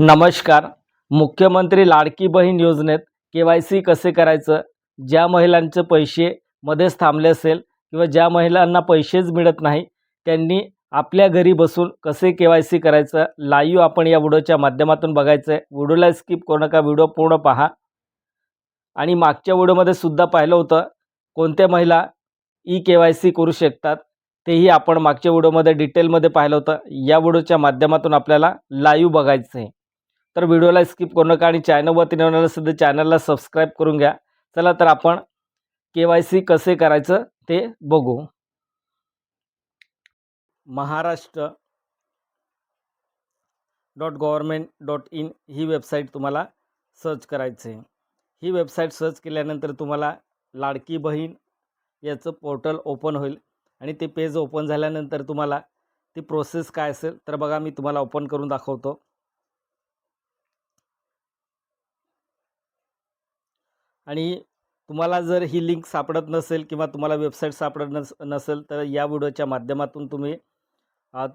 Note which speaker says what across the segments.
Speaker 1: नमस्कार. मुख्यमंत्री लाडकी बहीण योजनेत के वाय सी कसे करायचं? ज्या महिलांचे पैसे मध्येच थांबले असेल किंवा ज्या महिलांना पैसेच मिळत नाही त्यांनी आपल्या घरी बसून कसे के वाय सी करायचं? लाईव्ह आपण या व्हिडिओच्या माध्यमातून बघायचं आहे व्हिडिओला स्किप करू नका व्हिडिओ पूर्ण पहा. आणि मागच्या व्हिडिओमध्ये सुद्धा पाहिलं होतं कोणत्या महिला ई के वाय सी करू शकतात? तेही आपण मागच्या व्हिडिओमध्ये डिटेलमध्ये पाहिलं होतं. या व्हिडिओच्या माध्यमातून आपल्याला लाईव्ह बघायचं आहे तर व्हिडिओला स्किप करू नका आणि चॅनलवरती नवीन असेल चॅनलला सबस्क्राईब करून घ्या. चला तर आपण के वाय सी कसे करायचं ते बघू. Maharashtra dot government dot in he website तुम्हाला सर्च करायचं आहे ही वेबसाईट सर्च केल्यानंतर तुम्हाला लाडकी बहीण याचं पोर्टल ओपन होईल आणि ते पेज ओपन झाल्यानंतर तुम्हाला ती प्रोसेस काय असेल तर बघा मी तुम्हाला ओपन करून दाखवतो. आणि तुम्हाला जर ही लिंक सापडत नसेल किंवा तुम्हाला वेबसाईट सापडत नस नसेल तर या व्हिडिओच्या माध्यमातून तुम्ही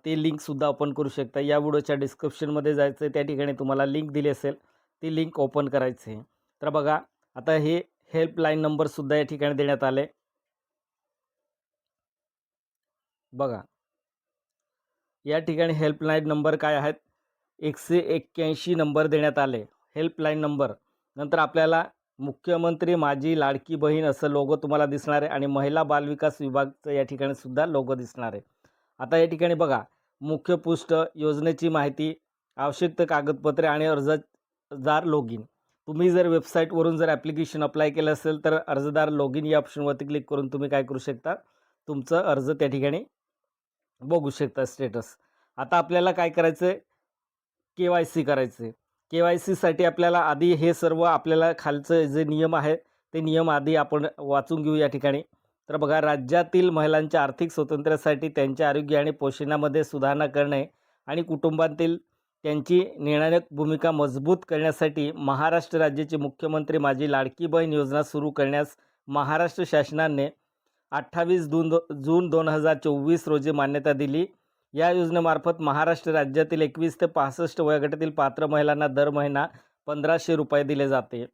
Speaker 1: ते लिंकसुद्धा ओपन करू शकता. या व्हिडिओच्या डिस्क्रिप्शनमध्ये जायचं आहे त्या ठिकाणी तुम्हाला लिंक दिली असेल ती लिंक ओपन करायची आहे. तर बघा आता हे हेल्पलाईन नंबरसुद्धा या ठिकाणी देण्यात आले. बघा. या ठिकाणी हेल्पलाईन नंबर काय आहेत? एकशे एक्क्याऐंशी नंबर देण्यात आले. हेल्पलाईन नंबर नंतर आपल्याला मुख्यमंत्री माझी लाडकी बहीण असं लोगो तुम्हाला दिसणार आहे आणि महिला बालविकास विभागचं या ठिकाणी सुद्धा लोगो दिसणार आहे. आता या ठिकाणी बघा मुख्य पृष्ठ योजनेची माहिती आवश्यक कागदपत्रे आणि अर्जदार लॉगिन तुम्ही जर वेबसाईटवरून जर ॲप्लिकेशन अप्लाय केलं असेल तर अर्जदार लॉगिन या ऑप्शनवरती क्लिक करून तुम्ही काय करू शकता? तुमचं अर्ज त्या ठिकाणी बघू शकता स्टेटस आता आपल्याला काय करायचं आहे के वाय सी करायचं आहे के वाय सीसाठी आपल्याला आधी हे सर्व आपल्याला खालचं जे नियम आहे ते नियम आधी आपण वाचून घेऊ या ठिकाणी. तर बघा राज्यातील महिलांच्या आर्थिक स्वातंत्र्यासाठी त्यांच्या आरोग्य आणि पोषणामध्ये सुधारणा करणे आणि कुटुंबातील त्यांची निर्णायक भूमिका मजबूत करण्यासाठी महाराष्ट्र राज्याचे मुख्यमंत्री माझी लाडकी बहीण योजना सुरू करण्यास महाराष्ट्र शासनाने अठ्ठावीस जून दो जून दोन हजार चोवीस रोजी मान्यता दिली. या योजनेमार्फत महाराष्ट्र राज्यातील एकवीस ते पासष्ट वयोगटातील पात्र महिलांना दर महिना पंधराशे रुपये दिले जाते.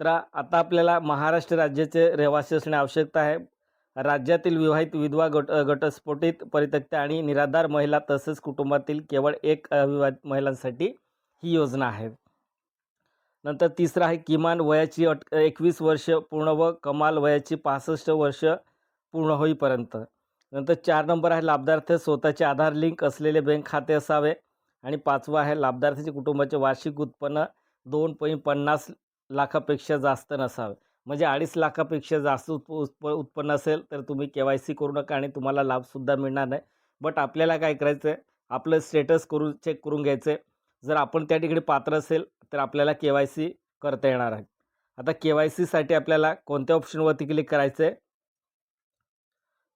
Speaker 1: तर आता आपल्याला महाराष्ट्र राज्याचे रहिवासी असणे आवश्यकता आहे. राज्यातील विवाहित विधवा गट गटस्फोटित परित्यक्त्या आणि निराधार महिला तसेच कुटुंबातील केवळ एक अविवाहित महिलांसाठी ही योजना आहे. नंतर तिसरं आहे किमान वयाची अट एकवीस वर्ष पूर्ण व कमाल वयाची पासष्ट वर्ष पूर्ण होईपर्यंत. नंतर चार नंबर आहे लाभार्थी स्वतःचे आधार लिंक असलेले बँक खाते असावे. आणि पाचवा आहे लाभार्थीचे कुटुंबाचे वार्षिक उत्पन्न दोन पॉईंट पन्नास लाखापेक्षा जास्त नसावे. म्हणजे अडीच लाखापेक्षा जास्त उत्प उत्प उत्पन्न असेल तर तुम्ही के वाय सी करू नका आणि तुम्हाला लाभसुद्धा मिळणार नाही. बट आपल्याला काय करायचं आहे आपलं स्टेटस करून चेक करून घ्यायचं आहे जर आपण त्या ठिकाणी पात्र असेल तर आपल्याला के वाय सी करता येणार आहे. आता के वाय सीसाठी आपल्याला कोणत्या ऑप्शनवरती क्लिक करायचं आहे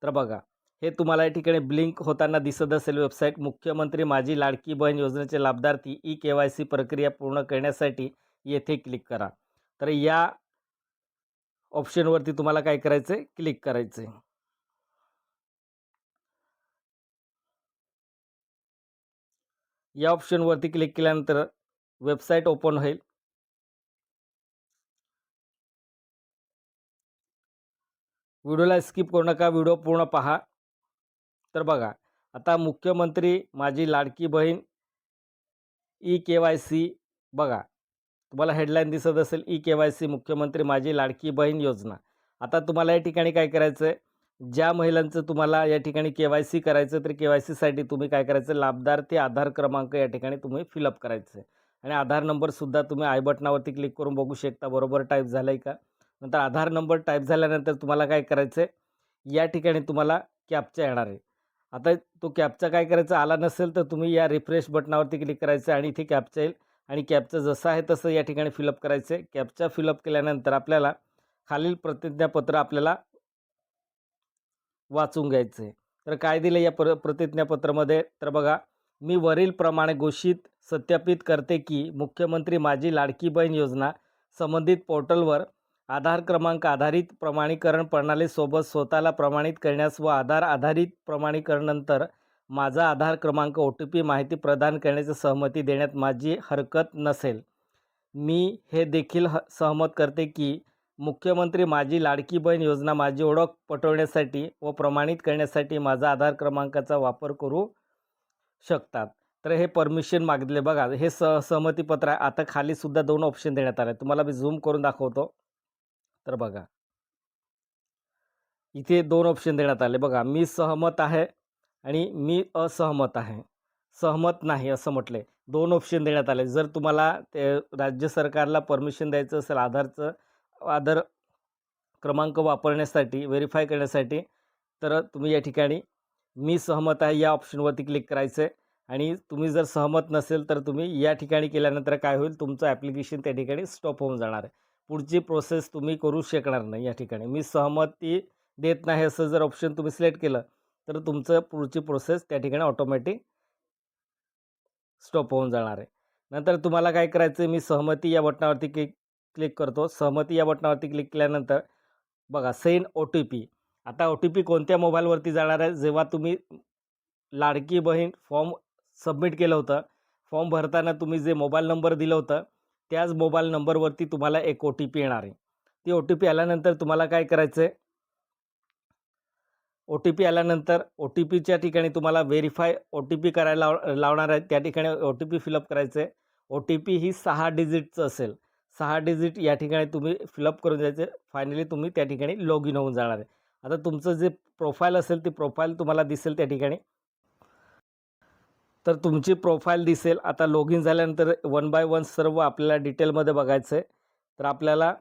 Speaker 1: तर बघा हे तुम्हाला या ठिकाणी ब्लिंक होताना दिसत असेल वेबसाईट. मुख्यमंत्री माझी लाडकी बहीण योजनेचे लाभार्थी ई के वाय सी प्रक्रिया पूर्ण करण्यासाठी येथे क्लिक करा. तर या ऑप्शनवरती तुम्हाला काय करायचं आहे क्लिक करायचं आहे या ऑप्शनवरती क्लिक केल्यानंतर वेबसाईट ओपन होईल. व्हिडिओला स्किप करू नका. व्हिडिओ पूर्ण पहा. तर बघा आता मुख्यमंत्री माझी Ladki Bahin E K Y C बघा तुम्हाला हेडलाईन दिसत असेल ई के वाय सी मुख्यमंत्री माझी लाडकी बहीण योजना. आता तुम्हाला या ठिकाणी काय करायचं आहे ज्या महिलांचं तुम्हाला या ठिकाणी के वाय सी करायचं तर के वाय सीसाठी तुम्ही काय करायचं लाभार्थी आधार क्रमांक या ठिकाणी तुम्ही फिलअप करायचं आहे आणि आधार नंबरसुद्धा तुम्ही आय बटनावरती क्लिक करून बघू शकता बरोबर टाईप झालं आहे का? नंतर आधार नंबर टाईप झाल्यानंतर तुम्हाला काय करायचं आहे या ठिकाणी तुम्हाला कॅपचा येणार आहे. आता तो कॅपचा काय करायचा? आला नसेल तर तुम्ही या रिफ्रेश बटनावरती क्लिक करायचं आणि इथे कॅपचा येईल. आणि कॅपचं जसं आहे तसं या ठिकाणी फिलअप करायचं आहे कॅपचा फिलअप केल्यानंतर आपल्याला खालील प्रतिज्ञापत्र आपल्याला वाचून घ्यायचं आहे तर काय दिलं या प्र प्रतिज्ञापत्रामध्ये? तर बघा मी वरीलप्रमाणे घोषित सत्यापित करते की मुख्यमंत्री माझी लाडकी बहीण योजना संबंधित पोर्टलवर आधार क्रमांक आधारित प्रमाणीकरण प्रणालीसोबत स्वतःला प्रमाणित करण्यास व आधार आधारित प्रमाणीकरणानंतर माझा आधार क्रमांक ओ टी पी माहिती प्रदान करण्याची सहमती देण्यात माझी हरकत नसेल. मी हे देखील ह सहमत करते की मुख्यमंत्री माझी लाडकी बहीण योजना माझी ओळख पटवण्यासाठी व प्रमाणित करण्यासाठी माझा आधार क्रमांकाचा वापर करू शकतात. तर हे परमिशन मागितले बघा. हे स सहमतीपत्र आहे. आता खालीसुद्धा दोन ऑप्शन देण्यात आले. तुम्हाला मी झूम करून दाखवतो. तर बघा. इथे दोन ऑप्शन देण्यात आले. बघा मी सहमत आहे आणि मी असहमत आहे. सहमत नाही असं म्हटले. दोन ऑप्शन देण्यात आले. जर तुम्हाला ते राज्य सरकारला परमिशन द्यायचं असेल आधारचं आधार क्रमांक वापरण्यासाठी व्हेरीफाय करण्यासाठी तर तुम्ही या ठिकाणी मी सहमत आहे या ऑप्शनवरती क्लिक करायचं आहे आणि तुम्ही जर सहमत नसेल तर तुम्ही या ठिकाणी केल्यानंतर काय होईल? तुमचं ॲप्लिकेशन त्या ठिकाणी स्टॉप होऊन जाणार आहे. पुढची प्रोसेस तुम्ही करू शकणार नाही या ठिकाणी. मी सहमती देत नाही असं जर ऑप्शन तुम्ही सिलेक्ट केलं तर तुमचं पुढची प्रोसेस त्या ठिकाणी ऑटोमॅटिक स्टॉप होऊन जाणार आहे. नंतर तुम्हाला काय करायचं आहे मी सहमती या बटनावरती क्लिक क्लिक करतो. सहमती या बटनावरती क्लिक केल्यानंतर बघा सेन ओ टी पी आता ओ टी पी कोणत्या मोबाईलवरती जाणार आहे? जेव्हा तुम्ही लाडकी बहीण फॉर्म सबमिट केलं होतं फॉर्म भरताना तुम्ही जे मोबाईल नंबर दिलं होतं त्याच मोबाईल नंबरवरती तुम्हाला एक ओ टी पी येणार आहे. ती ओ टी पी आल्यानंतर तुम्हाला काय करायचं आहे ओ टी पी आल्यानंतर ओ टी पीच्या ठिकाणी तुम्हाला व्हेरीफाय ओ टी पी करायला लाव लावणार आहे. त्या ठिकाणी ओ टी पी फिलअप करायचं आहे ओ टी पी ही सहा डिजिटचं असेल. सहा डिजिट या ठिकाणी तुम्ही फिलअप करून द्यायचे. फायनली तुम्ही त्या ठिकाणी लॉग इन होऊन जाणार आहे. आता तुमचं जे प्रोफाईल असेल ती प्रोफाईल तुम्हाला दिसेल त्या ठिकाणी. तर तुमची प्रोफाईल दिसेल. आता लॉग इन झाल्यानंतर वन बाय वन सर्व आपल्याला डिटेलमध्ये बघायचं आहे तर आपल्याला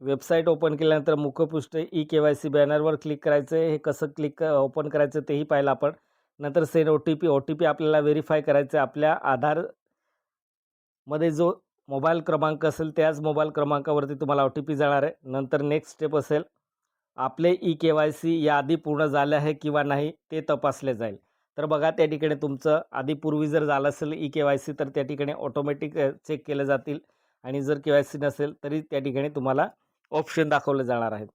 Speaker 1: वेबसाईट ओपन केल्यानंतर मुखपृष्ठ ई के वाय सी बॅनरवर क्लिक करायचं आहे हे कसं क्लिक ओपन करायचं तेही पाहिलं आपण. नंतर send O T P O T P आपल्याला व्हेरीफाय करायचं आहे आपल्या आधारमध्ये जो मोबाईल क्रमांक असेल त्याच मोबाईल क्रमांकावरती तुम्हाला ओ टी पी जाणार आहे. नंतर नेक्स्ट स्टेप असेल आपले ई के वाय सी याआधी पूर्ण झाले आहे किंवा नाही ते तपासले जाईल. तर बघा त्या ठिकाणी तुमचं आधीपूर्वी जर झालं असेल ई के वाय सी तर त्या ठिकाणी ऑटोमॅटिक चेक केले जातील. आणि जर के वाय सी नसेल तरी त्या ठिकाणी तुम्हाला ऑप्शन दाखवले जाणार आहेत.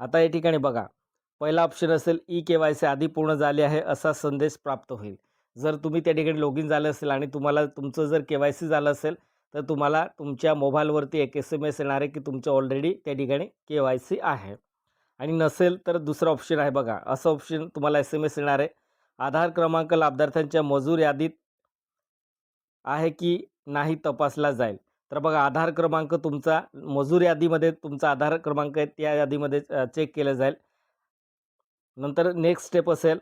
Speaker 1: आता या ठिकाणी बघा पहिला ऑप्शन असेल ई के वाय सी आधी पूर्ण झाले आहे असा संदेश प्राप्त होईल. जर तुम्ही त्या ठिकाणी लॉग इन झालं असेल आणि तुम्हाला तुमचं जर के वाय सी झालं असेल तर तुम्हाला तुमच्या मोबाईलवरती एक एस एम एस येणार आहे की तुमचं ऑलरेडी त्या ठिकाणी के वाय सी आहे. आणि नसेल तर दुसरं ऑप्शन आहे बघा असं ऑप्शन तुम्हाला एस एम एस येणार आहे. आधार क्रमांक लाभार्थ्यांच्या मजूर यादीत आहे की नाही तपासला जाईल? तर बघा आधार क्रमांक तुमचा मजूर यादीमध्ये तुमचा आधार क्रमांक आहे त्या यादीमध्ये चेक केलं जाईल. नंतर नेक्स्ट स्टेप असेल.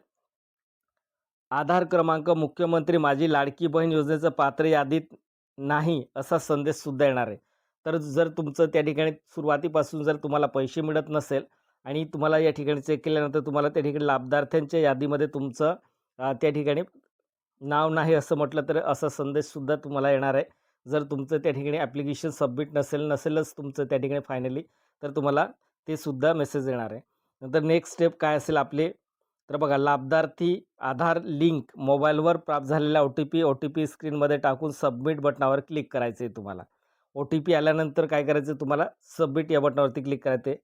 Speaker 1: आधार क्रमांक मुख्यमंत्री माझी लाडकी बहीण योजनेचं पात्र यादीत नाही असा संदेशसुद्धा येणार आहे. तर जर तुमचं त्या ठिकाणी सुरुवातीपासून जर तुम्हाला पैसे मिळत नसेल आणि तुम्हाला या ठिकाणी चेक केल्यानंतर तुम्हाला त्या ठिकाणी लाभार्थ्यांच्या यादीमध्ये तुमचं त्या ठिकाणी नाव नाही असं म्हटलं तर असा संदेशसुद्धा तुम्हाला येणार आहे. जर तुमचं त्या ठिकाणी ॲप्लिकेशन सबमिट नसेल नसेलच तुमचं त्या ठिकाणी फायनली तर तुम्हाला ते सुद्धा मेसेज येणार आहे. नंतर नेक्स्ट स्टेप काय असेल आपले? तर बघा लाभार्थी आधार लिंक मोबाईलवर प्राप्त झालेला O T P O T P स्क्रीनमध्ये टाकून सबमिट बटनावर क्लिक करायचं आहे तुम्हाला. ओ टी पी आल्यानंतर काय करायचं? तुम्हाला सबमिट या बटनावरती क्लिक करायचं आहे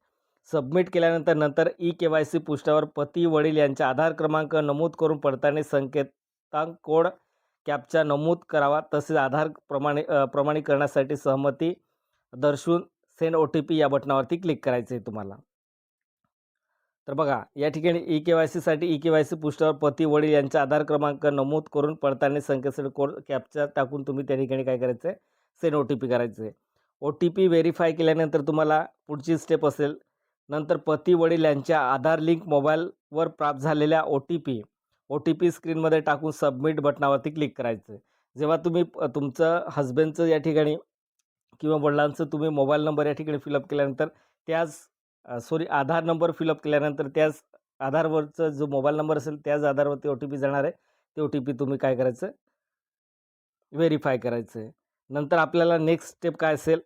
Speaker 1: सबमिट केल्यानंतर नंतर ई के वाय सी पृष्ठावर पती वडील यांचा आधार क्रमांक नमूद करून पडताळणी संकेतांक कोड कॅपचा नमूद करावा तसेच आधार प्रमाणे प्रमाणीकरणासाठी सहमती दर्शवून सेंड ओ टी पी या बटनावरती क्लिक करायचं आहे तुम्हाला. तर बघा या ठिकाणी ई के वाय सीसाठी ई के वाय सी पृष्ठावर पती वडील यांचा आधार क्रमांक नमूद करून पडताळणी संकेतस्थळ कोड कॅपचा टाकून तुम्ही त्या ठिकाणी काय करायचं आहे सेंड ओ टी पी करायचं आहे ओ टी पी व्हेरीफाय केल्यानंतर तुम्हाला पुढची स्टेप असेल नंतर पती वडील यांच्या आधार लिंक मोबाईलवर प्राप्त झालेल्या O T P O T P स्क्रीनमध्ये टाकून सबमिट बटनावरती क्लिक करायचं. आहे जेव्हा तुम्ही तुमचं हजबंडचं या ठिकाणी किंवा वडिलांचं तुम्ही मोबाईल नंबर या ठिकाणी फिलअप केल्यानंतर त्याच सॉरी आधार नंबर फिलअप केल्यानंतर त्याच आधारवरचं जो मोबाईल नंबर असेल त्याच आधारवरती ओ टी पी जाणार आहे. ते ओ टी पी तुम्ही काय करायचं? व्हेरीफाय करायचं. आहे नंतर आपल्याला नेक्स्ट स्टेप काय असेल?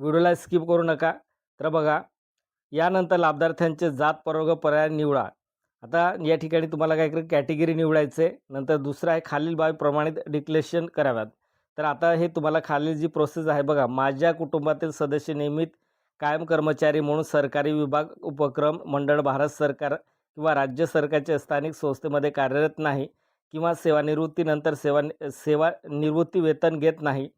Speaker 1: व्हिडिओला स्किप करू नका. तर बघा यानंतर लाभार्थ्यांचे जात परोग पर्याय निवडा. आता या ठिकाणी तुम्हाला काय कर कॅटेगरी निवडायचे नंतर दुसरं आहे खालील बाबी प्रमाणित डिक्लेरेशन कराव्यात. तर आता हे तुम्हाला खालील जी प्रोसेस आहे बघा माझ्या कुटुंबातील सदस्य नियमित कायम कर्मचारी म्हणून सरकारी विभाग उपक्रम मंडळ भारत सरकार किंवा राज्य सरकारच्या स्थानिक संस्थेमध्ये कार्यरत नाही किंवा सेवानिवृत्तीनंतर सेवा सेवानिवृत्ती वेतन घेत नाही.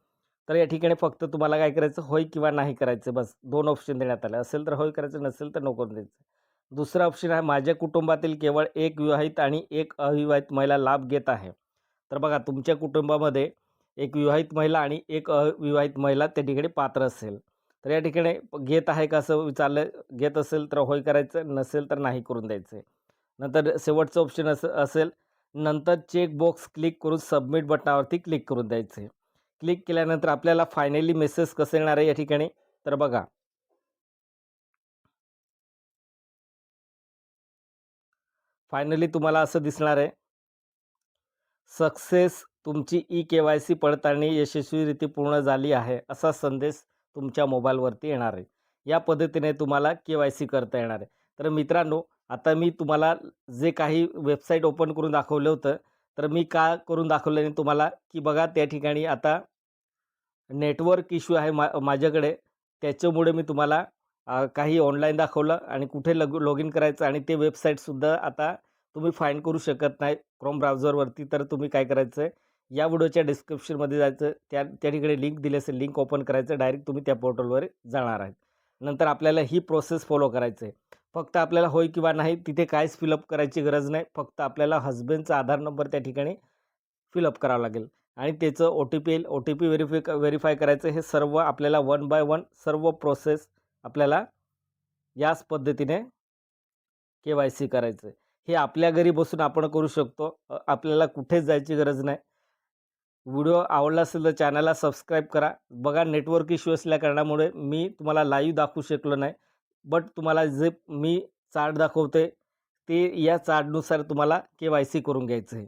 Speaker 1: तर या ठिकाणी फक्त तुम्हाला काय करायचं होय किंवा नाही करायचं बस. दोन ऑप्शन देण्यात आले. असेल तर होय करायचं नसेल तर नको द्यायचं. दुसरा ऑप्शन आहे माझ्या कुटुंबातील केवळ एक विवाहित आणि एक अविवाहित महिला लाभ घेत आहे. तर बघा तुमच्या कुटुंबामध्ये एक विवाहित महिला आणि एक अविवाहित महिला त्या ठिकाणी पात्र असेल. तर या ठिकाणी घेत आहे का असं विचारलं घेत असेल तर होय करायचं नसेल तर नाही करून द्यायचं. नंतर शेवटचं ऑप्शन असं असेल नंतर चेक बॉक्स क्लिक करून सबमिट बटनावरती क्लिक करून द्यायचं. आहे क्लिक केल्यानंतर आपल्याला फायनली मेसेज कसं येणार आहे या ठिकाणी? तर बघा. फायनली तुम्हाला असं दिसणार आहे. सक्सेस तुमची ई के वाय सी पडताळणी यशस्वीरीती पूर्ण झाली आहे असा संदेश तुमच्या मोबाईलवरती येणार आहे. या पद्धतीने तुम्हाला के वाय सी करता येणार आहे. तर मित्रांनो आता मी तुम्हाला जे काही वेबसाईट ओपन करून दाखवलं होतं तर मी का करून दाखवलं तुम्हाला? की बघा त्या ठिकाणी आता नेटवर्क इश्यू आहे मा माझ्याकडे. त्याच्यामुळे मी तुम्हाला काही ऑनलाईन दाखवलं आणि कुठे लग लॉग इन करायचं आणि ते वेबसाईटसुद्धा आता तुम्ही फाईंड करू शकत नाही. क्रोम ब्राउझरवरती तर तुम्ही काय करायचं आहे या व्हिडिओच्या डिस्क्रिप्शनमध्ये जायचं. त्या त्या ठिकाणी लिंक दिली असेल लिंक ओपन करायचं. डायरेक्ट तुम्ही त्या पोर्टलवर जाणार आहेत. नंतर आपल्याला ही प्रोसेस फॉलो करायचं आहे फक्त आपल्याला होय किंवा नाही तिथे काहीच फिलअप करायची गरज नाही. फक्त आपल्याला हजबंडचा आधार नंबर त्या ठिकाणी फिलअप करावा लागेल. आणि त्याचं ओ टी पी येईल. O T P verify verify करायचं. हे सर्व आपल्याला वन बाय वन सर्व प्रोसेस आपल्याला याच पद्धतीने के वाय सी करायचं आहे हे आपल्या घरी बसून आपण करू शकतो. आपल्याला कुठेच जायची गरज नाही. व्हिडिओ आवडला असेल तर चॅनलला सबस्क्राईब करा. बघा नेटवर्क इश्यू असल्या कारणामुळे मी तुम्हाला लाईव्ह दाखवू शकलो नाही. बट तुम्हाला जे मी चार्ट दाखवते ते या चार्टनुसार तुम्हाला के वाय सी करून घ्यायचं आहे